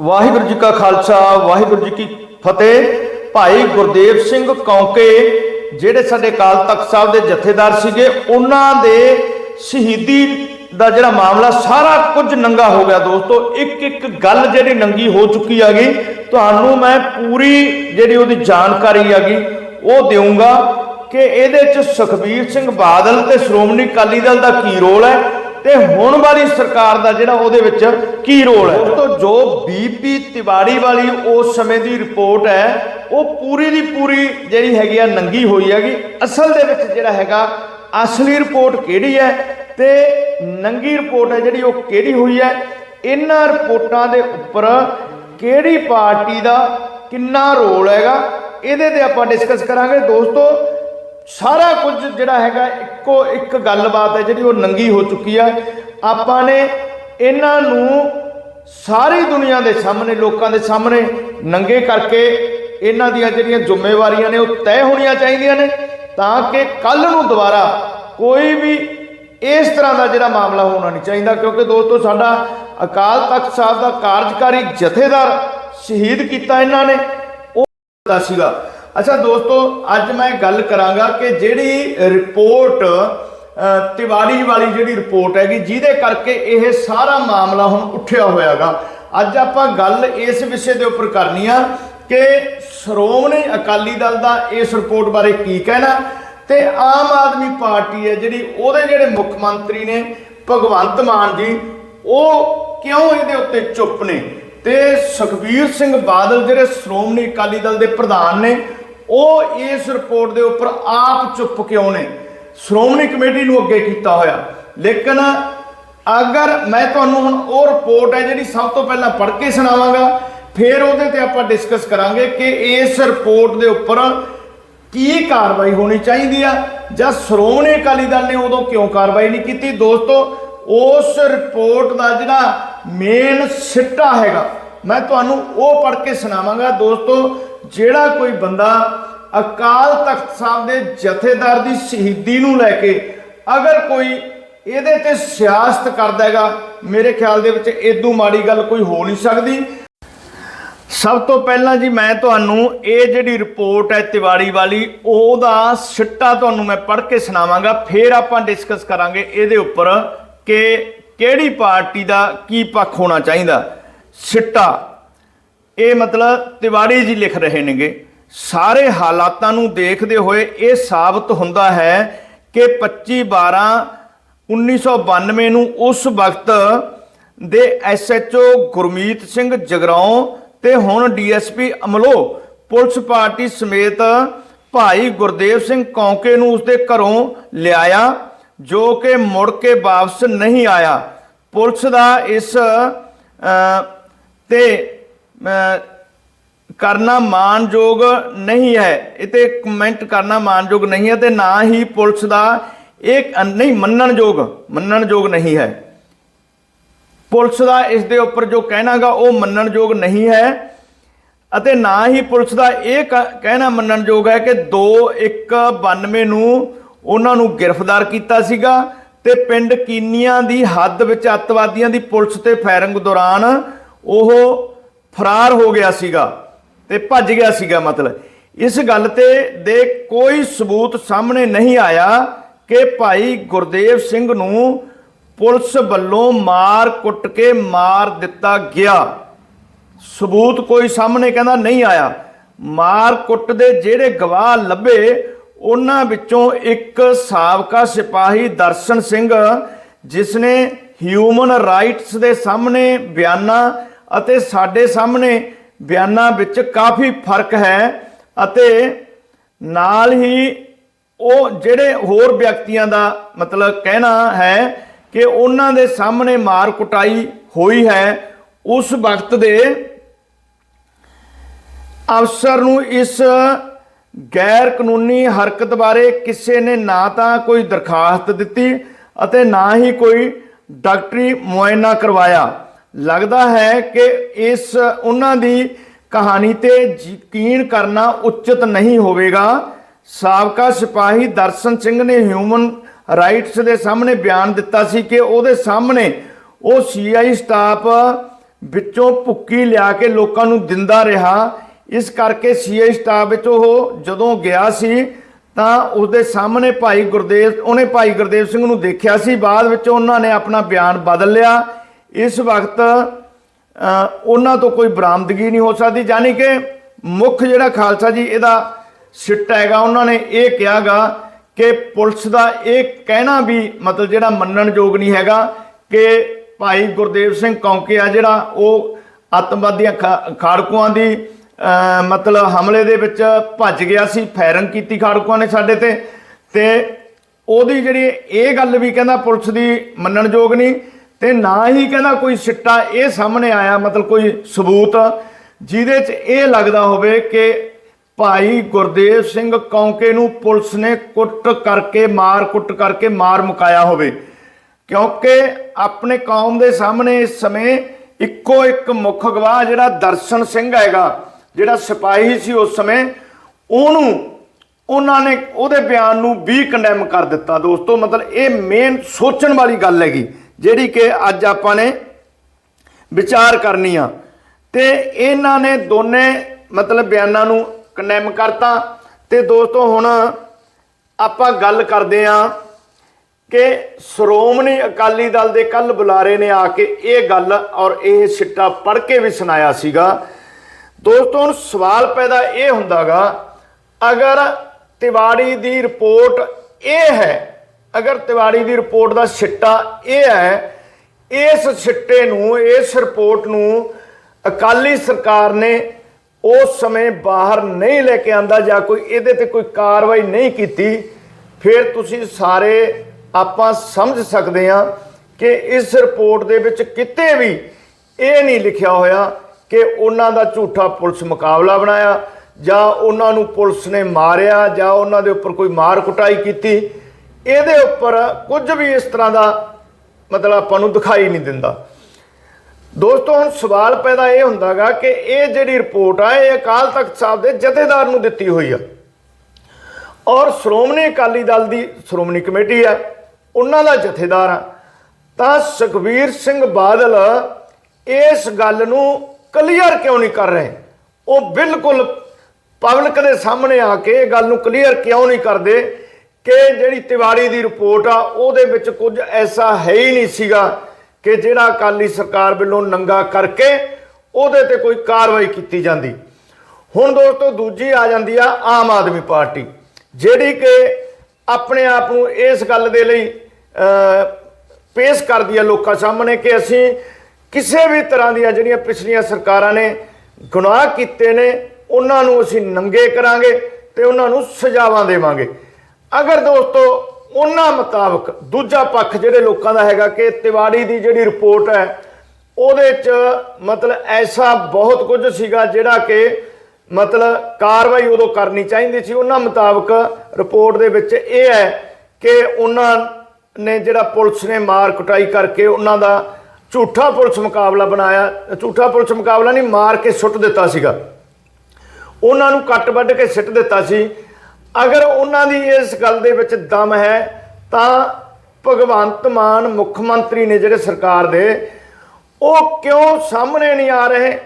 ਵਾਹਿਗੁਰੂ ਜੀ ਕਾ ਖਾਲਸਾ, ਵਾਹਿਗੁਰੂ ਜੀ ਕੀ ਫਤਿਹ। ਭਾਈ ਗੁਰਦੇਵ ਸਿੰਘ ਕੌਂਕੇ, ਜਿਹੜੇ ਸਾਡੇ ਕਾਲ ਤਖਤ ਸਾਹਿਬ ਦੇ ਜਥੇਦਾਰ ਸੀਗੇ, ਉਹਨਾਂ ਦੇ ਸ਼ਹੀਦੀ ਦਾ ਜਿਹੜਾ ਮਾਮਲਾ, ਸਾਰਾ ਕੁਝ ਨੰਗਾ ਹੋ ਗਿਆ ਦੋਸਤੋ। ਇੱਕ ਇੱਕ ਗੱਲ ਜਿਹੜੀ ਨੰਗੀ ਹੋ ਚੁੱਕੀ ਹੈਗੀ, ਤੁਹਾਨੂੰ ਮੈਂ ਪੂਰੀ ਜਿਹੜੀ ਉਹਦੀ ਜਾਣਕਾਰੀ ਹੈਗੀ, ਉਹ ਦੇਵਾਂਗਾ ਕਿ ਇਹਦੇ ਚ ਸੁਖਬੀਰ ਸਿੰਘ ਬਾਦਲ ਤੇ ਸ਼੍ਰੋਮਣੀ ਅਕਾਲੀ ਦਲ ਦਾ ਕੀ ਰੋਲ ਹੈ ਤੇ ਹੁਣ ਵਾਲੀ ਸਰਕਾਰ ਦਾ ਜਿਹੜਾ ਉਹਦੇ ਵਿੱਚ ਕੀ ਰੋਲ ਹੈ? ਦੋਸਤੋ, ਜੋ ਬੀਪੀ ਤਿਵਾੜੀ ਵਾਲੀ ਉਸ ਸਮੇਂ ਦੀ ਰਿਪੋਰਟ ਹੈ, ਉਹ ਪੂਰੀ ਦੀ ਪੂਰੀ ਜਿਹੜੀ ਹੈਗੀ ਆ, ਨੰਗੀ ਹੋਈ ਹੈਗੀ। ਅਸਲ ਦੇ ਵਿੱਚ ਜਿਹੜਾ ਹੈਗਾ, ਅਸਲੀ ਰਿਪੋਰਟ ਕਿਹੜੀ ਹੈ ਤੇ ਨੰਗੀ ਰਿਪੋਰਟ ਹੈ ਜਿਹੜੀ ਉਹ ਕਿਹੜੀ ਹੋਈ ਹੈ, ਇਹਨਾਂ ਰਿਪੋਰਟਾਂ ਦੇ ਉੱਪਰ ਕਿਹੜੀ ਪਾਰਟੀ ਦਾ ਕਿੰਨਾ ਰੋਲ ਹੈਗਾ, ਇਹਦੇ ਤੇ ਆਪਾਂ ਡਿਸਕਸ ਕਰਾਂਗੇ। ਦੋਸਤੋ, ਸਾਰਾ ਕੁਝ ਜਿਹੜਾ ਹੈਗਾ ਇੱਕੋ ਇੱਕ ਗੱਲਬਾਤ ਹੈ ਜਿਹੜੀ ਉਹ ਨੰਗੀ ਹੋ ਚੁੱਕੀ ਆ। ਆਪਾਂ ਨੇ ਇਹਨਾਂ ਨੂੰ ਸਾਰੀ ਦੁਨੀਆ ਦੇ ਸਾਹਮਣੇ, ਲੋਕਾਂ ਦੇ ਸਾਹਮਣੇ ਨੰਗੇ ਕਰਕੇ ਇਹਨਾਂ ਦੀਆਂ ਜਿਹੜੀਆਂ ਜ਼ਿੰਮੇਵਾਰੀਆਂ ਨੇ ਉਹ ਤੈਅ ਹੋਣੀਆਂ ਚਾਹੀਦੀਆਂ ਨੇ ਤਾਂ ਕਿ ਕੱਲ ਨੂੰ ਦੁਬਾਰਾ ਕੋਈ ਵੀ ਇਸ ਤਰ੍ਹਾਂ ਦਾ ਜਿਹੜਾ ਮਾਮਲਾ ਹੋਣਾ ਨਹੀਂ ਚਾਹੀਦਾ, ਕਿਉਂਕਿ ਦੋਸਤੋ ਸਾਡਾ ਅਕਾਲ ਤਖਤ ਸਾਹਿਬ ਦਾ ਕਾਰਜਕਾਰੀ ਜਥੇਦਾਰ ਸ਼ਹੀਦ ਕੀਤਾ ਇਹਨਾਂ ਨੇ। ਉਹ ਦਾ ਸੀਗਾ। ਅੱਛਾ ਦੋਸਤੋ ਅੱਜ ਮੈਂ ਗੱਲ ਕਰਾਂਗਾ ਕਿ ਜਿਹੜੀ ਰਿਪੋਰਟ ਅ, ਤਿਵਾੜੀ ਵਾਲੀ ਜਿਹੜੀ ਰਿਪੋਰਟ ਹੈਗੀ ਜਿਹਦੇ ਕਰਕੇ ਇਹ ਸਾਰਾ ਮਾਮਲਾ ਹੁਣ ਉੱਠਿਆ ਹੋਇਆਗਾ। ਅੱਜ ਆਪਾਂ ਗੱਲ ਇਸ ਵਿਸ਼ੇ ਦੇ ਉੱਪਰ ਕਰਨੀ ਆ ਕਿ ਸ਼੍ਰੋਮਣੀ ਅਕਾਲੀ ਦਲ ਦਾ ਇਸ ਰਿਪੋਰਟ ਬਾਰੇ ਕੀ ਕਹਿਣਾ ਤੇ ਆਮ ਆਦਮੀ ਪਾਰਟੀ ਹੈ ਜਿਹੜੀ ਉਹਦੇ ਜਿਹੜੇ ਮੁੱਖ ਮੰਤਰੀ ਨੇ ਭਗਵੰਤ ਮਾਨ ਜੀ ਉਹ ਕਿਉਂ ਇਹਦੇ ਉੱਤੇ ਚੁੱਪ ਨੇ? ਤੇ ਸੁਖਬੀਰ ਸਿੰਘ ਬਾਦਲ ਜਿਹੜੇ ਸ਼੍ਰੋਮਣੀ ਅਕਾਲੀ ਦਲ ਦੇ ਪ੍ਰਧਾਨ ਨੇ ਉਹ ਇਸ ਰਿਪੋਰਟ ਦੇ ਉੱਪਰ ਆਪ ਚੁੱਪ ਕਿਉਂ ਨੇ? ਸ਼੍ਰੋਮਣੀ ਕਮੇਟੀ ਨੂੰ ਅੱਗੇ ਕੀਤਾ ਹੋਇਆ। ਲੇਕਿਨ ਅਗਰ ਮੈਂ ਤੁਹਾਨੂੰ ਹੁਣ ਉਹ ਰਿਪੋਰਟ ਹੈ ਜਿਹੜੀ ਸਭ ਤੋਂ ਪਹਿਲਾਂ ਪੜ੍ਹ ਕੇ ਸੁਣਾਵਾਂਗਾ, ਫਿਰ ਉਹਦੇ ਤੇ ਆਪਾਂ ਡਿਸਕਸ ਕਰਾਂਗੇ ਕਿ ਇਸ ਰਿਪੋਰਟ ਦੇ ਉੱਪਰ ਕੀ ਕਾਰਵਾਈ ਹੋਣੀ ਚਾਹੀਦੀ ਆ, ਜਾਂ ਸ਼੍ਰੋਮਣੀ ਅਕਾਲੀ ਦਲ ਨੇ ਉਦੋਂ ਕਿਉਂ ਕਾਰਵਾਈ ਨਹੀਂ ਕੀਤੀ? ਦੋਸਤੋ, ਉਸ ਰਿਪੋਰਟ ਦਾ ਜਿਹੜਾ ਮੇਨ ਸਿੱਟਾ ਹੈਗਾ, ਮੈਂ ਤੁਹਾਨੂੰ ਉਹ ਪੜ੍ਹ ਕੇ ਸੁਣਾਵਾਂਗਾ। ਦੋਸਤੋ ਜਿਹੜਾ ਕੋਈ ਬੰਦਾ ਅਕਾਲ ਤਖਤ ਸਾਹਿਬ ਦੇ ਜਥੇਦਾਰ ਦੀ ਸ਼ਹੀਦੀ ਨੂੰ ਲੈ ਕੇ ਅਗਰ ਕੋਈ ਇਹਦੇ ਤੇ ਸਿਆਸਤ ਕਰਦਾ ਹੈਗਾ, ਮੇਰੇ ਖਿਆਲ ਦੇ ਵਿੱਚ ਇਦੋਂ ਮਾੜੀ ਗੱਲ ਕੋਈ ਹੋ ਨਹੀਂ ਸਕਦੀ। ਸਭ ਤੋਂ ਪਹਿਲਾਂ ਜੀ ਮੈਂ ਤੁਹਾਨੂੰ ਇਹ ਜਿਹੜੀ ਰਿਪੋਰਟ ਹੈ ਤਿਵਾੜੀ ਵਾਲੀ, ਉਹਦਾ ਸਿੱਟਾ ਤੁਹਾਨੂੰ ਮੈਂ ਪੜ੍ਹ ਕੇ ਸੁਣਾਵਾਂਗਾ, ਫਿਰ ਆਪਾਂ ਡਿਸਕਸ ਕਰਾਂਗੇ ਇਹਦੇ ਉੱਪਰ ਕਿ ਕਿਹੜੀ ਪਾਰਟੀ ਦਾ ਕੀ ਪੱਖ ਹੋਣਾ ਚਾਹੀਦਾ। ਸਿੱਟਾ। ਇਹ ਮਤਲਬ ਤਿਵਾੜੀ ਜੀ ਲਿਖ ਰਹੇ ਨੇਗੇ। ਸਾਰੇ ਹਾਲਾਤਾਂ ਨੂੰ ਦੇਖਦੇ ਹੋਏ ਇਹ ਸਾਬਤ ਹੁੰਦਾ ਹੈ ਕਿ 25 12 1992 ਨੂੰ ਉਸ ਵਕਤ ਦੇ ਐਸਐਚਓ ਗੁਰਮੀਤ ਸਿੰਘ ਜਗਰਾਉਂ ਤੇ ਹੁਣ ਡੀਐਸਪੀ ਅਮਲੋ ਪੁਲਿਸ ਪਾਰਟੀ ਸਮੇਤ ਭਾਈ ਗੁਰਦੇਵ ਸਿੰਘ ਕੌਂਕੇ ਨੂੰ ਉਸਦੇ ਘਰੋਂ ਲਿਆਇਆ ਜੋ ਕਿ ਮੁੜ ਕੇ ਵਾਪਸ ਨਹੀਂ ਆਇਆ। ਪੁਲਿਸ ਦਾ ਇਸ ਅ, ਤੇ ਕਰਨਾ ਮਾਨਯੋਗ ਨਹੀਂ ਹੈ। ਇਹ ਤੇ ਕਮੈਂਟ ਕਰਨਾ ਮਾਨਯੋਗ ਨਹੀਂ ਹੈ ਤੇ ਨਾ ਹੀ ਪੁਲਿਸ ਦਾ ਇਹ ਨਹੀਂ ਮੰਨਣਯੋਗ ਮੰਨਣਯੋਗ ਨਹੀਂ ਹੈ। ਪੁਲਿਸ ਦਾ ਇਸ ਦੇ ਉੱਪਰ ਜੋ ਕਹਿਣਾਗਾ ਉਹ ਮੰਨਣਯੋਗ ਨਹੀਂ ਹੈ। ਅਤੇ ਨਾ ਹੀ ਪੁਲਿਸ ਦਾ ਇਹ ਕ- ਕਹਿਣਾ ਮੰਨਣਯੋਗ ਹੈ ਕਿ 2192 ਨੂੰ ਉਹਨਾਂ ਨੂੰ ਗ੍ਰਿਫਤਾਰ ਕੀਤਾ ਸੀਗਾ ਤੇ ਪਿੰਡ ਕੀਨੀਆਂ ਦੀ ਹੱਦ ਵਿੱਚ ਅੱਤਵਾਦੀਆਂ ਦੀ ਪੁਲਿਸ ਤੇ ਫਾਇਰਿੰਗ ਦੌਰਾਨ ਉਹ ਫਰਾਰ ਹੋ ਗਿਆ ਸੀਗਾ ਤੇ ਭੱਜ ਗਿਆ ਸੀਗਾ ਮਤਲਬ। ਇਸ ਗੱਲ ਤੇ ਦੇ ਕੋਈ ਸਬੂਤ ਸਾਹਮਣੇ ਨਹੀਂ ਆਇਆ ਕਿ ਭਾਈ ਗੁਰਦੇਵ ਸਿੰਘ ਨੂੰ ਪੁਲਿਸ ਵੱਲੋਂ ਮਾਰ ਕੁੱਟ ਕੇ ਮਾਰ ਦਿੱਤਾ ਗਿਆ। ਸਬੂਤ ਕੋਈ ਸਾਹਮਣੇ ਕਹਿੰਦਾ ਨਹੀਂ ਆਇਆ। ਮਾਰ ਕੁੱਟ ਦੇ ਜਿਹੜੇ ਗਵਾਹ ਲੱਭੇ, ਉਹਨਾਂ ਵਿੱਚੋਂ ਇੱਕ ਸਾਬਕਾ ਸਿਪਾਹੀ ਦਰਸ਼ਨ ਸਿੰਘ, ਜਿਸ ਨੇ ਹਿਊਮਨ ਰਾਈਟਸ ਦੇ ਸਾਹਮਣੇ ਬਿਆਨਾਂ ਅਤੇ ਸਾਡੇ ਸਾਹਮਣੇ ਬਿਆਨਾਂ ਵਿੱਚ ਕਾਫੀ ਫ਼ਰਕ ਹੈ ਅਤੇ ਨਾਲ ਹੀ ਉਹ ਜਿਹੜੇ ਹੋਰ ਵਿਅਕਤੀਆਂ ਦਾ ਮਤਲਬ ਕਹਿਣਾ ਹੈ ਕਿ ਉਹਨਾਂ ਦੇ ਸਾਹਮਣੇ ਮਾਰ ਕੁਟਾਈ ਹੋਈ ਹੈ, ਉਸ ਵਕਤ ਦੇ ਅਫਸਰ ਨੂੰ ਇਸ ਗੈਰ ਕਾਨੂੰਨੀ ਹਰਕਤ ਬਾਰੇ ਕਿਸੇ ਨੇ ਨਾ ਤਾਂ ਕੋਈ ਦਰਖਾਸਤ ਦਿੱਤੀ ਅਤੇ ਨਾ ਹੀ ਕੋਈ ਡਾਕਟਰੀ ਮੁਆਇਨਾ ਕਰਵਾਇਆ। ਲੱਗਦਾ ਹੈ ਕਿ ਇਸ ਉਹਨਾਂ ਦੀ ਕਹਾਣੀ ਤੇ ਯਕੀਨ ਕਰਨਾ ਉਚਿਤ ਨਹੀਂ ਹੋਵੇਗਾ। ਸਾਬਕਾ ਸਿਪਾਹੀ ਦਰਸ਼ਨ ਸਿੰਘ ਨੇ ਹਿਊਮਨ ਰਾਈਟਸ ਦੇ ਸਾਹਮਣੇ ਬਿਆਨ ਦਿੱਤਾ ਸੀ ਕਿ ਉਹਦੇ ਸਾਹਮਣੇ ਉਹ ਸੀਆਈ ਸਟਾਫ ਵਿੱਚੋਂ ਭੁੱਕੀ ਲਿਆ ਕੇ ਲੋਕਾਂ ਨੂੰ ਦਿੰਦਾ ਰਿਹਾ। ਇਸ ਕਰਕੇ ਸੀਆਈ ਸਟਾਫ ਵਿੱਚ ਉਹ ਜਦੋਂ ਗਿਆ ਸੀ ਤਾਂ ਉਸਦੇ ਸਾਹਮਣੇ ਭਾਈ ਗੁਰਦੇਵ, ਉਹਨੇ ਭਾਈ ਗੁਰਦੇਵ ਸਿੰਘ ਨੂੰ ਦੇਖਿਆ ਸੀ। ਬਾਅਦ ਵਿੱਚ ਉਹਨਾਂ ਨੇ ਆਪਣਾ ਬਿਆਨ ਬਦਲ ਲਿਆ। ਇਸ ਵਕਤ ਉਹਨਾਂ ਤੋਂ ਕੋਈ ਬਰਾਮਦਗੀ ਨਹੀਂ ਹੋ ਸਕਦੀ, ਯਾਨੀ ਕਿ ਮੁੱਖ ਜਿਹੜਾ ਖਾਲਸਾ ਜੀ, ਇਹਦਾ ਸਿੱਟ ਹੈਗਾ, ਉਹਨਾਂ ਨੇ ਇਹ ਕਿਹਾਗਾ ਕਿ ਪੁਲਿਸ ਦਾ ਇਹ ਕਹਿਣਾ ਵੀ ਮਤਲਬ ਜਿਹੜਾ ਮੰਨਣਯੋਗ ਨਹੀਂ ਹੈਗਾ ਕਿ ਭਾਈ ਗੁਰਦੇਵ ਸਿੰਘ ਕੌਂਕੇ ਆ ਜਿਹੜਾ ਉਹ ਅੱਤਵਾਦੀਆਂ ਖਾ- ਖਾੜਕੂਆਂ ਦੀ ਮਤਲਬ ਹਮਲੇ ਦੇ ਵਿੱਚ ਭੱਜ ਗਿਆ ਸੀ, ਫਾਇਰਿੰਗ ਕੀਤੀ ਖਾੜਕੂਆਂ ਨੇ ਸਾਡੇ ਤੇ ਤੇ ਉਹਦੀ ਜਿਹੜੀ ਇਹ ਗੱਲ ਵੀ ਕਹਿੰਦਾ ਪੁਲਿਸ ਦੀ ਮੰਨਣਯੋਗ ਨਹੀਂ ਤੇ ਨਾ ਹੀ ਕਹਿੰਦਾ ਕੋਈ ਸਿੱਟਾ ਇਹ ਸਾਹਮਣੇ ਆਇਆ, ਮਤਲਬ ਕੋਈ ਸਬੂਤ ਜਿਹਦੇ 'ਚ ਇਹ ਲੱਗਦਾ ਹੋਵੇ ਕਿ ਭਾਈ ਗੁਰਦੇਵ ਸਿੰਘ ਕੌਂਕੇ ਨੂੰ ਪੁਲਿਸ ਨੇ ਕੁੱਟ ਕਰਕੇ, ਮਾਰ ਕੁੱਟ ਕਰਕੇ ਮਾਰ ਮੁਕਾਇਆ ਹੋਵੇ। ਕਿਉਂਕਿ ਆਪਣੇ ਕੌਮ ਦੇ ਸਾਹਮਣੇ ਇਸ ਸਮੇਂ ਇੱਕੋ ਇੱਕ ਮੁੱਖ ਗਵਾਹ ਜਿਹੜਾ ਦਰਸ਼ਨ ਸਿੰਘ ਹੈਗਾ, ਜਿਹੜਾ ਸਿਪਾਹੀ ਸੀ ਉਸ ਸਮੇਂ, ਉਹਨੂੰ ਉਹਨਾਂ ਨੇ ਉਹਦੇ ਬਿਆਨ ਨੂੰ ਵੀ ਕੰਡੈਮ ਕਰ ਦਿੱਤਾ ਦੋਸਤੋ। ਮਤਲਬ ਇਹ ਮੇਨ ਸੋਚਣ ਵਾਲੀ ਗੱਲ ਹੈਗੀ। ਜਿਹੜੀ ਕਿ ਅੱਜ ਆਪਾਂ ਨੇ ਵਿਚਾਰ ਕਰਨੀ ਆ। ਤੇ ਇਹਨਾਂ ਨੇ ਦੋਨੇ ਮਤਲਬ ਬਿਆਨਾਂ ਨੂੰ ਕੰਡੈਮ ਕਰਤਾ। ਤੇ ਦੋਸਤੋ, ਹੁਣ ਆਪਾਂ ਗੱਲ ਕਰਦੇ ਆ ਕਿ ਸ਼੍ਰੋਮਣੀ ਅਕਾਲੀ ਦਲ ਦੇ ਕੱਲ ਬੁਲਾਰੇ ਨੇ ਆ ਕੇ ਇਹ ਗੱਲ ਔਰ ਇਹ ਸਿੱਟਾ ਪੜ੍ਹ ਕੇ ਵੀ ਸੁਣਾਇਆ ਸੀਗਾ। ਦੋਸਤੋ, ਹੁਣ ਸਵਾਲ ਪੈਦਾ ਇਹ ਹੁੰਦਾਗਾ, ਅਗਰ ਤਿਵਾੜੀ ਦੀ ਰਿਪੋਰਟ ਇਹ ਹੈ ਅਗਰ ਤਿਵਾੜੀ ਦੀ ਰਿਪੋਰਟ ਦਾ ਸਿੱਟਾ ਇਹ ਹੈ, ਇਸ ਸਿੱਟੇ ਨੂੰ, ਇਸ ਰਿਪੋਰਟ ਨੂੰ ਅਕਾਲੀ ਸਰਕਾਰ ਨੇ ਉਸ ਸਮੇਂ ਬਾਹਰ ਨਹੀਂ ਲੈ ਕੇ ਆਂਦਾ ਜਾਂ ਕੋਈ ਇਹਦੇ ਤੇ ਕੋਈ ਕਾਰਵਾਈ ਨਹੀਂ ਕੀਤੀ, ਫਿਰ ਤੁਸੀਂ ਸਾਰੇ ਆਪਾਂ ਸਮਝ ਸਕਦੇ ਹਾਂ ਕਿ ਇਸ ਰਿਪੋਰਟ ਦੇ ਵਿੱਚ ਕਿਤੇ ਵੀ ਇਹ ਨਹੀਂ ਲਿਖਿਆ ਹੋਇਆ ਕਿ ਉਹਨਾਂ ਦਾ ਝੂਠਾ ਪੁਲਿਸ ਮੁਕਾਬਲਾ ਬਣਾਇਆ ਜਾਂ ਉਹਨਾਂ ਨੂੰ ਪੁਲਿਸ ਨੇ ਮਾਰਿਆ ਜਾਂ ਉਹਨਾਂ ਦੇ ਉੱਪਰ ਕੋਈ ਮਾਰ ਕੁਟਾਈ ਕੀਤੀ। ਇਹਦੇ ਉੱਪਰ ਕੁਝ ਵੀ ਇਸ ਤਰ੍ਹਾਂ ਦਾ ਮਤਲਬ ਆਪਾਂ ਨੂੰ ਦਿਖਾਈ ਨਹੀਂ ਦਿੰਦਾ। ਦੋਸਤੋ, ਹੁਣ ਸਵਾਲ ਪੈਦਾ ਇਹ ਹੁੰਦਾਗਾ ਕਿ ਇਹ ਜਿਹੜੀ ਰਿਪੋਰਟ ਆ, ਇਹ ਅਕਾਲ ਤਖਤ ਸਾਹਿਬ ਦੇ ਜਥੇਦਾਰ ਨੂੰ ਦਿੱਤੀ ਹੋਈ ਆ। ਔਰ ਸ਼੍ਰੋਮਣੀ ਅਕਾਲੀ ਦਲ ਦੀ ਸ਼੍ਰੋਮਣੀ ਕਮੇਟੀ ਆ, ਉਹਨਾਂ ਦਾ ਜਥੇਦਾਰ ਆ। ਤਾਂ ਸੁਖਬੀਰ ਸਿੰਘ ਬਾਦਲ ਇਸ ਗੱਲ ਨੂੰ ਕਲੀਅਰ ਕਿਉਂ ਨਹੀਂ ਕਰ ਰਹੇ? ਉਹ ਬਿਲਕੁਲ ਪਬਲਿਕ ਦੇ ਸਾਹਮਣੇ ਆ ਕੇ ਇਹ ਗੱਲ ਨੂੰ ਕਲੀਅਰ ਕਿਉਂ ਨਹੀਂ ਕਰਦੇ? ਕਿ ਜਿਹੜੀ ਤਿਵਾੜੀ ਦੀ ਰਿਪੋਰਟ ਆ, ਉਹਦੇ ਵਿੱਚ ਕੁਝ ਐਸਾ ਹੈ ਹੀ ਨਹੀਂ ਸੀਗਾ ਕਿ ਜਿਹੜਾ ਅਕਾਲੀ ਸਰਕਾਰ ਵੱਲੋਂ ਨੰਗਾ ਕਰਕੇ ਉਹਦੇ ਤੇ ਕੋਈ ਕਾਰਵਾਈ ਕੀਤੀ ਜਾਂਦੀ। ਹੁਣ ਦੋਸਤੋ, ਦੂਜੀ ਆ ਜਾਂਦੀ ਆ ਆਮ ਆਦਮੀ ਪਾਰਟੀ, ਜਿਹੜੀ ਕਿ ਆਪਣੇ ਆਪ ਨੂੰ ਇਸ ਗੱਲ ਦੇ ਲਈ ਪੇਸ਼ ਕਰਦੀ ਆ ਲੋਕਾਂ ਸਾਹਮਣੇ ਕਿ ਅਸੀਂ ਕਿਸੇ ਵੀ ਤਰ੍ਹਾਂ ਦੀਆਂ ਜਿਹੜੀਆਂ ਪਿਛਲੀਆਂ ਸਰਕਾਰਾਂ ਨੇ ਗੁਨਾਹ ਕੀਤੇ ਨੇ, ਉਹਨਾਂ ਨੂੰ ਅਸੀਂ ਨੰਗੇ ਕਰਾਂਗੇ ਤੇ ਉਹਨਾਂ ਨੂੰ ਸਜ਼ਾਵਾਂ ਦੇਵਾਂਗੇ। ਅਗਰ ਦੋਸਤੋ, ਉਹਨਾਂ ਮੁਤਾਬਕ ਦੂਜਾ ਪੱਖ ਜਿਹੜੇ ਲੋਕਾਂ ਦਾ ਹੈਗਾ ਕਿ ਤਿਵਾੜੀ ਦੀ ਜਿਹੜੀ ਰਿਪੋਰਟ ਹੈ, ਉਹਦੇ 'ਚ ਮਤਲਬ ਐਸਾ ਬਹੁਤ ਕੁਝ ਸੀਗਾ ਜਿਹੜਾ ਕਿ ਮਤਲਬ ਕਾਰਵਾਈ ਉਦੋਂ ਕਰਨੀ ਚਾਹੀਦੀ ਸੀ। ਉਹਨਾਂ ਮੁਤਾਬਕ ਰਿਪੋਰਟ ਦੇ ਵਿੱਚ ਇਹ ਹੈ ਕਿ ਉਹਨਾਂ ਨੇ ਜਿਹੜਾ ਪੁਲਿਸ ਨੇ ਮਾਰ ਕੁਟਾਈ ਕਰਕੇ ਉਹਨਾਂ ਦਾ ਝੂਠਾ ਪੁਲਿਸ ਮੁਕਾਬਲਾ ਬਣਾਇਆ। ਝੂਠਾ ਪੁਲਿਸ ਮੁਕਾਬਲਾ ਨਹੀਂ, ਮਾਰ ਕੇ ਸੁੱਟ ਦਿੱਤਾ ਸੀਗਾ। ਉਹਨਾਂ ਨੂੰ ਕੱਟ ਵੱਢ ਕੇ ਸਿੱਟ ਦਿੱਤਾ ਸੀ। ਅਗਰ ਉਹਨਾਂ ਦੀ ਇਸ ਗੱਲ ਦੇ ਵਿੱਚ ਦਮ ਹੈ, ਤਾਂ ਭਗਵੰਤ ਮਾਨ ਮੁੱਖ ਮੰਤਰੀ ਨੇ ਜਿਹੜੇ ਸਰਕਾਰ ਦੇ, ਉਹ ਕਿਉਂ ਸਾਹਮਣੇ ਨਹੀਂ ਆ ਰਹੇ?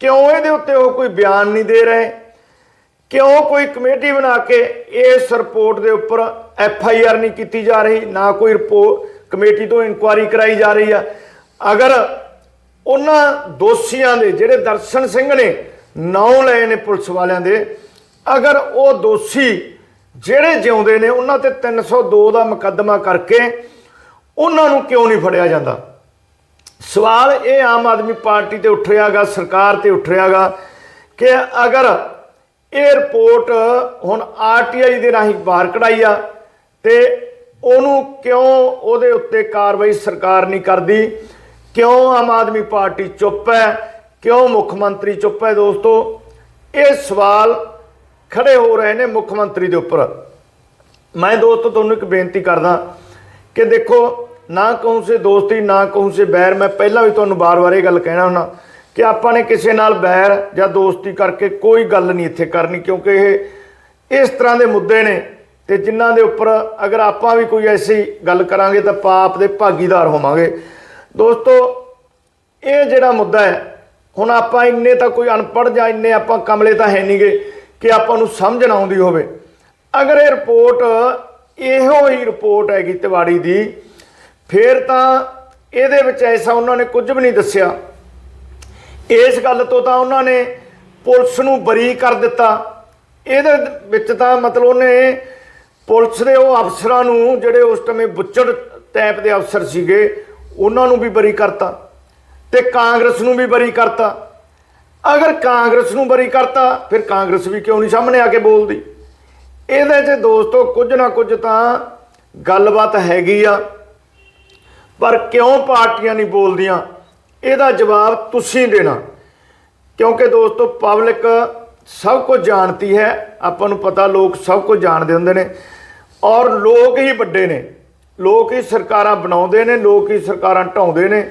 ਕਿਉਂ ਇਹਦੇ ਉੱਤੇ ਉਹ ਕੋਈ ਬਿਆਨ ਨਹੀਂ ਦੇ ਰਹੇ? ਕਿਉਂ ਕੋਈ ਕਮੇਟੀ ਬਣਾ ਕੇ ਇਸ ਰਿਪੋਰਟ ਦੇ ਉੱਪਰ ਐਫ ਆਈ ਆਰ ਨਹੀਂ ਕੀਤੀ ਜਾ ਰਹੀ, ਨਾ ਕੋਈ ਰਿਪੋਰਟ, ਕਮੇਟੀ ਤੋਂ ਇਨਕੁਆਇਰੀ ਕਰਾਈ ਜਾ ਰਹੀ ਆ? ਅਗਰ ਉਹਨਾਂ ਦੋਸ਼ੀਆਂ ਦੇ ਜਿਹੜੇ ਦਰਸ਼ਨ ਸਿੰਘ ਨੇ, ਨਾਂ ਲਏ ਨੇ ਪੁਲਿਸ ਵਾਲਿਆਂ ਦੇ ਅਗਰ ਉਹ ਦੋਸ਼ੀ ਜਿਹੜੇ ਜਿਉਂਦੇ ਨੇ, ਉਹਨਾਂ ਤੇ 302 ਦਾ ਮੁਕੱਦਮਾ ਕਰਕੇ ਉਹਨਾਂ ਨੂੰ ਕਿਉਂ ਨਹੀਂ ਫੜਿਆ ਜਾਂਦਾ? ਸਵਾਲ ਇਹ ਆਮ ਆਦਮੀ ਪਾਰਟੀ ਤੇ ਉੱਠ ਰਿਹਾਗਾ ਸਰਕਾਰ ਤੇ ਉੱਠ ਰਿਹਾਗਾ ਕਿ ਅਗਰ ਇਹ ਰਿਪੋਰਟ ਹੁਣ ਆਰਟੀਆਈ ਦੇ ਰਾਹੀਂ ਬਾਹਰ ਕਢਾਈ ਆ ਤੇ ਉਹਨੂੰ ਕਿਉਂ ਉਹਦੇ ਉੱਤੇ ਕਾਰਵਾਈ ਸਰਕਾਰ ਨਹੀਂ ਕਰਦੀ? ਕਿਉਂ ਆਮ ਆਦਮੀ ਪਾਰਟੀ ਚੁੱਪ ਹੈ? ਕਿਉਂ ਮੁੱਖ ਮੰਤਰੀ ਚੁੱਪ ਹੈ ਦੋਸਤੋ? ਇਹ ਸਵਾਲ ਖੜੇ ਹੋ ਰਹੇ ਨੇ ਮੁੱਖ ਮੰਤਰੀ ਦੇ ਉੱਪਰ। ਮੈਂ ਦੋਸਤੋ ਤੁਹਾਨੂੰ ਇੱਕ ਬੇਨਤੀ ਕਰਦਾ ਕਿ ਦੇਖੋ, ਨਾ ਕਹੂੰ ਸੇ ਦੋਸਤੀ, ਨਾ ਕਹੂੰ ਸੇ ਬੈਰ, ਮੈਂ ਪਹਿਲਾਂ ਵੀ ਤੁਹਾਨੂੰ ਬਾਰ-ਬਾਰ ਇਹ ਗੱਲ ਕਹਿਣਾ ਹੁੰਦਾ ਕਿ ਆਪਾਂ ਨੇ ਕਿਸੇ ਨਾਲ ਬੈਰ ਜਾਂ ਦੋਸਤੀ ਕਰਕੇ ਕੋਈ ਗੱਲ ਨਹੀਂ ਇੱਥੇ ਕਰਨੀ, ਕਿਉਂਕਿ ਇਹ ਇਸ ਤਰ੍ਹਾਂ ਦੇ ਮੁੱਦੇ ਨੇ ਤੇ ਜਿਨ੍ਹਾਂ ਦੇ ਉੱਪਰ ਅਗਰ ਆਪਾਂ ਵੀ ਕੋਈ ਐਸੀ ਗੱਲ ਕਰਾਂਗੇ ਤਾਂ ਪਾਪ ਦੇ ਭਾਗੀਦਾਰ ਹੋਵਾਂਗੇ। ਦੋਸਤੋ, ਇਹ ਜਿਹੜਾ ਮੁੱਦਾ ਹੈ, ਹੁਣ ਆਪਾਂ ਇੰਨੇ ਤਾਂ ਕੋਈ ਅਨਪੜ੍ਹ ਜਾਂ ਇੰਨੇ ਆਪਾਂ ਕਮਲੇ ਤਾਂ ਹੈ ਨਹੀਂਗੇ ਕਿ ਆਪਾਂ ਨੂੰ ਸਮਝ ਨਾ ਆਉਂਦੀ ਹੋਵੇ। ਅਗਰ ਇਹ ਰਿਪੋਰਟ ਇਹੋ ਹੀ ਰਿਪੋਰਟ ਹੈਗੀ ਤਿਵਾੜੀ ਦੀ, ਫਿਰ ਤਾਂ ਇਹਦੇ ਵਿੱਚ ਐਸਾ ਉਹਨਾਂ ਨੇ ਕੁਝ ਵੀ ਨਹੀਂ ਦੱਸਿਆ। ਇਸ ਗੱਲ ਤੋਂ ਤਾਂ ਉਹਨਾਂ ਨੇ ਪੁਲਿਸ ਨੂੰ ਬਰੀ ਕਰ ਦਿੱਤਾ। ਇਹਦੇ ਵਿੱਚ ਤਾਂ ਮਤਲਬ ਉਹਨੇ ਪੁਲਿਸ ਦੇ ਉਹ ਅਫਸਰਾਂ ਨੂੰ ਜਿਹੜੇ ਉਸ ਸਮੇਂ ਬੁੱਚੜ ਟਾਈਪ ਦੇ ਅਫਸਰ ਸੀਗੇ, ਉਹਨਾਂ ਨੂੰ ਵੀ ਬਰੀ ਕਰਤਾ ਤੇ ਕਾਂਗਰਸ ਨੂੰ ਵੀ ਬਰੀ ਕਰਤਾ। ਅਗਰ ਕਾਂਗਰਸ ਨੂੰ ਬਰੀ ਕਰਤਾ, ਫਿਰ ਕਾਂਗਰਸ ਵੀ ਕਿਉਂ ਨਹੀਂ ਸਾਹਮਣੇ ਆ ਕੇ ਬੋਲਦੀ? ਇਹਦੇ 'ਚ ਦੋਸਤੋ, ਕੁਝ ਨਾ ਕੁਝ ਤਾਂ ਗੱਲਬਾਤ ਹੈਗੀ ਆ, ਪਰ ਕਿਉਂ ਪਾਰਟੀਆਂ ਨਹੀਂ ਬੋਲਦੀਆਂ? ਇਹਦਾ ਜਵਾਬ ਤੁਸੀਂ ਦੇਣਾ। ਕਿਉਂਕਿ ਦੋਸਤੋ, ਪਬਲਿਕ ਸਭ ਕੁਝ ਜਾਣਦੀ ਹੈ, ਆਪਾਂ ਨੂੰ ਪਤਾ ਲੋਕ ਸਭ ਕੁਝ ਜਾਣਦੇ ਹੁੰਦੇ ਨੇ, ਔਰ ਲੋਕ ਹੀ ਵੱਡੇ ਨੇ। ਲੋਕ ਹੀ ਸਰਕਾਰਾਂ ਬਣਾਉਂਦੇ ਨੇ, ਲੋਕ ਹੀ ਸਰਕਾਰਾਂ ਢਾਉਂਦੇ ਨੇ।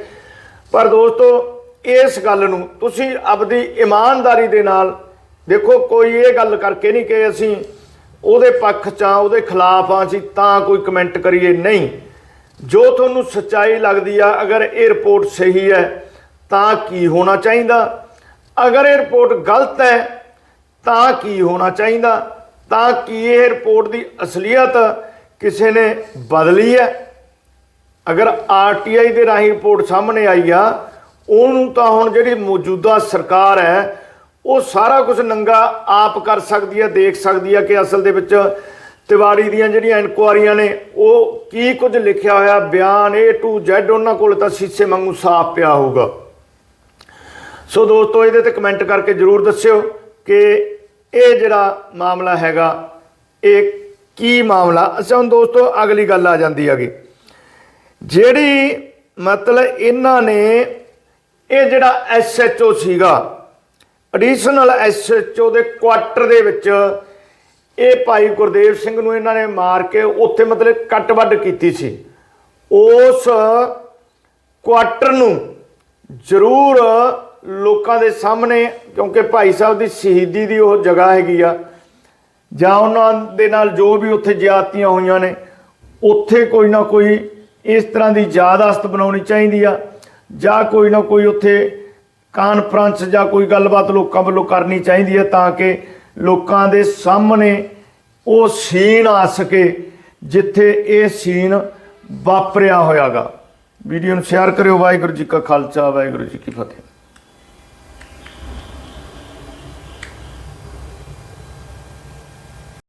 ਪਰ ਦੋਸਤੋ ਇਸ ਗੱਲ ਨੂੰ ਤੁਸੀਂ ਆਪਦੀ ਇਮਾਨਦਾਰੀ ਦੇ ਨਾਲ ਦੇਖੋ, ਕੋਈ ਇਹ ਗੱਲ ਕਰਕੇ ਨਹੀਂ ਕਿ ਅਸੀਂ ਉਹਦੇ ਪੱਖ 'ਚ ਆ ਉਹਦੇ ਖਿਲਾਫ ਆ ਅਸੀਂ ਤਾਂ ਕੋਈ ਕਮੈਂਟ ਕਰੀਏ। ਨਹੀਂ। ਜੋ ਤੁਹਾਨੂੰ ਸੱਚਾਈ ਲੱਗਦੀ ਆ, ਅਗਰ ਇਹ ਰਿਪੋਰਟ ਸਹੀ ਹੈ, ਤਾਂ ਕੀ ਹੋਣਾ ਚਾਹੀਦਾ? ਅਗਰ ਇਹ ਰਿਪੋਰਟ ਗਲਤ ਹੈ, ਤਾਂ ਕੀ ਹੋਣਾ ਚਾਹੀਦਾ? ਤਾਂ ਕੀ ਇਹ ਰਿਪੋਰਟ ਦੀ ਅਸਲੀਅਤ ਕਿਸੇ ਨੇ ਬਦਲੀ ਹੈ? ਅਗਰ ਆਰਟੀਆਈ ਦੇ ਰਾਹੀਂ ਰਿਪੋਰਟ ਸਾਹਮਣੇ ਆਈ ਆ ਉਹਨੂੰ ਤਾਂ ਹੁਣ ਜਿਹੜੀ ਮੌਜੂਦਾ ਸਰਕਾਰ ਹੈ, ਉਹ ਸਾਰਾ ਕੁਝ ਨੰਗਾ ਆਪ ਕਰ ਸਕਦੀ ਹੈ, ਦੇਖ ਸਕਦੀ ਹੈ ਕਿ ਅਸਲ ਦੇ ਵਿੱਚ ਤਿਵਾੜੀ ਦੀਆਂ ਜਿਹੜੀਆਂ ਇਨਕੁਆਰੀਆਂ ਨੇ, ਉਹ ਕੀ ਕੁਝ ਲਿਖਿਆ ਹੋਇਆ, ਬਿਆਨ A to Z ਉਹਨਾਂ ਕੋਲ ਤਾਂ ਸ਼ੀਸ਼ੇ ਵਾਂਗੂ ਸਾਫ਼ ਪਿਆ ਹੋਊਗਾ। ਸੋ ਦੋਸਤੋ, ਇਹਦੇ ਤੇ ਕਮੈਂਟ ਕਰਕੇ ਜਰੂਰ ਦੱਸਿਓ ਕਿ ਇਹ ਜਿਹੜਾ ਮਾਮਲਾ ਹੈਗਾ, ਇਹ ਕੀ ਮਾਮਲਾ? ਅੱਛਾ, ਹੁਣ ਦੋਸਤੋ, ਅਗਲੀ ਗੱਲ ਆ ਜਾਂਦੀ ਹੈਗੀ। ਜਿਹੜੀ ਮਤਲਬ ਇਹਨਾਂ ਨੇ ਇਹ ਜਿਹੜਾ ਐਸਐਚਓ ਸੀਗਾ ਐਡੀਸ਼ਨਲ ਐਸਐਚਓ ਦੇ ਕੁਆਟਰ ਦੇ ਵਿੱਚ ਇਹ ਭਾਈ ਗੁਰਦੇਵ ਸਿੰਘ ਨੂੰ ਇਹਨਾਂ ਨੇ ਮਾਰ ਕੇ ਉੱਥੇ ਮਤਲਬ ਕੱਟ ਵੱਢ ਕੀਤੀ ਸੀ। ਉਸ ਕੁਆਟਰ ਨੂੰ ਜ਼ਰੂਰ ਲੋਕਾਂ ਦੇ ਸਾਹਮਣੇ, ਕਿਉਂਕਿ ਭਾਈ ਸਾਹਿਬ ਦੀ ਸ਼ਹੀਦੀ ਦੀ ਉਹ ਜਗ੍ਹਾ ਹੈਗੀ ਆ, ਜਾਂ ਉਹਨਾਂ ਦੇ ਨਾਲ ਜੋ ਵੀ ਉੱਥੇ ਜ਼ਿਆਦਤੀਆਂ ਹੋਈਆਂ ਨੇ, ਉੱਥੇ ਕੋਈ ਨਾ ਕੋਈ ਇਸ ਤਰ੍ਹਾਂ ਦੀ ਯਾਦਾਸ਼ਤ ਬਣਾਉਣੀ ਚਾਹੀਦੀ ਆ। ਜਾਂ ਕੋਈ ਨਾ ਕੋਈ ਉੱਥੇ ਕਾਨਫਰੰਸ ਜਾਂ ਕੋਈ ਗੱਲਬਾਤ ਲੋਕਾਂ ਵੱਲੋਂ ਕਰਨੀ ਚਾਹੀਦੀ ਹੈ ਤਾਂ ਕਿ ਲੋਕਾਂ ਦੇ ਸਾਹਮਣੇ ਉਹ ਸੀਨ ਆ ਸਕੇ ਜਿੱਥੇ ਇਹ ਸੀਨ ਵਾਪਰਿਆ ਹੋਇਆਗਾ। ਵੀਡੀਓ ਨੂੰ ਸ਼ੇਅਰ ਕਰਿਓ। ਵਾਹਿਗੁਰੂ ਜੀ ਕਾ ਖਾਲਸਾ, ਵਾਹਿਗੁਰੂ ਜੀ ਕੀ ਫਤਿਹ।